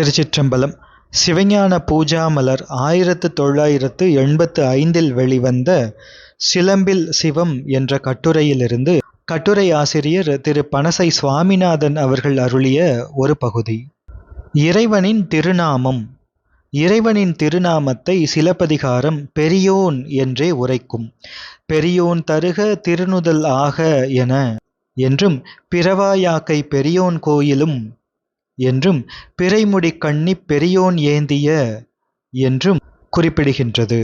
திருச்சிற்றம்பலம் சிவஞான பூஜாமலர் ஆயிரத்து தொள்ளாயிரத்து எண்பத்து ஐந்தில் வெளிவந்த சிலம்பில் சிவம் என்ற கட்டுரையிலிருந்து கட்டுரை ஆசிரியர் திரு. பனசை சுவாமிநாதன் அவர்கள் அருளிய ஒரு பகுதி. இறைவனின் திருநாமம். இறைவனின் திருநாமத்தை சிலப்பதிகாரம் பெரியோன் என்றே உரைக்கும். பெரியோன் தருக திருநுதல் ஆக என என்றும் பிறவாயாக்கை பெரியோன் கோயிலும் என்றும் பிறைமுடி கண்ணிப் பெரியோன் ஏந்திய என்றும் குறிப்பிடுகின்றது.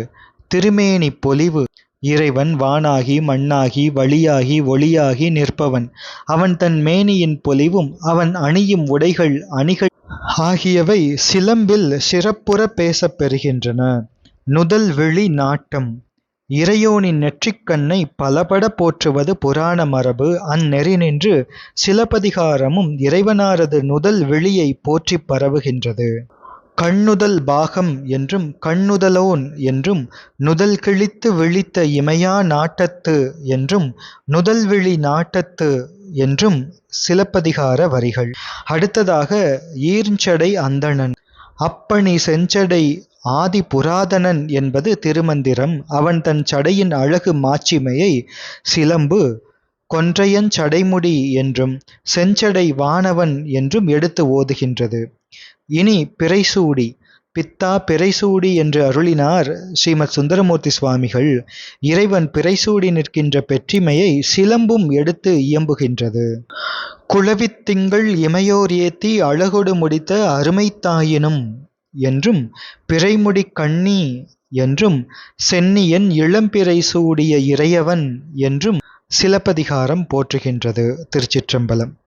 திருமேனி பொலிவு இறைவன் வானாகி மண்ணாகி வழியாகி ஒளியாகி நிற்பவன். அவன் தன் மேனியின் பொலிவும் அவன் அணியும் உடைகள் அணிகள் ஆகியவை சிலம்பில் சிறப்புற பேசப் பெறுகின்றன. நுதல் விழி நாட்டம் இறையோனின் நெற்றிக்கண்ணை பலபட போற்றுவது புராண மரபு. அந்நெறி நின்று சிலப்பதிகாரமும் இறைவனாரது நுதல் விழியை போற்றிப் பரவுகின்றது. கண்ணுதல் பாகம் என்றும் கண்ணுதலோன் என்றும் நுதல் கிழித்து விழித்த இமையா நாட்டத்து என்றும் நுதல் விழி நாட்டத்து என்றும் சிலப்பதிகார வரிகள். அடுத்ததாக ஈர்ஞ்சடை அந்தணன். அப்பணி செஞ்சடை ஆதி புராதனன் என்பது திருமந்திரம். அவன் தன் சடையின் அழகு மாட்சிமையை சிலம்பு கொன்றையன் சடைமுடி என்றும் செஞ்சடை வானவன் என்றும் எடுத்து ஓதுகின்றது. இனி பிறைசூடி பித்தா பிறைசூடி என்று அருளினார் ஸ்ரீமத் சுந்தரமூர்த்தி சுவாமிகள். இறைவன் பிறைசூடி நிற்கின்ற பெற்றிமையை சிலம்பும் எடுத்து இயம்புகின்றது. குளவித்திங்கள் இமையோர் ஏத்தி அழகொடு முடித்த அருமைத்தாயினும் என்றும் பிறைமுடி கண்ணி என்றும் சென்னியன் இளம்பிறை சூடிய இறையவன் என்றும் சிலப்பதிகாரம் போற்றுகின்றது திருச்சிற்றம்பலம்.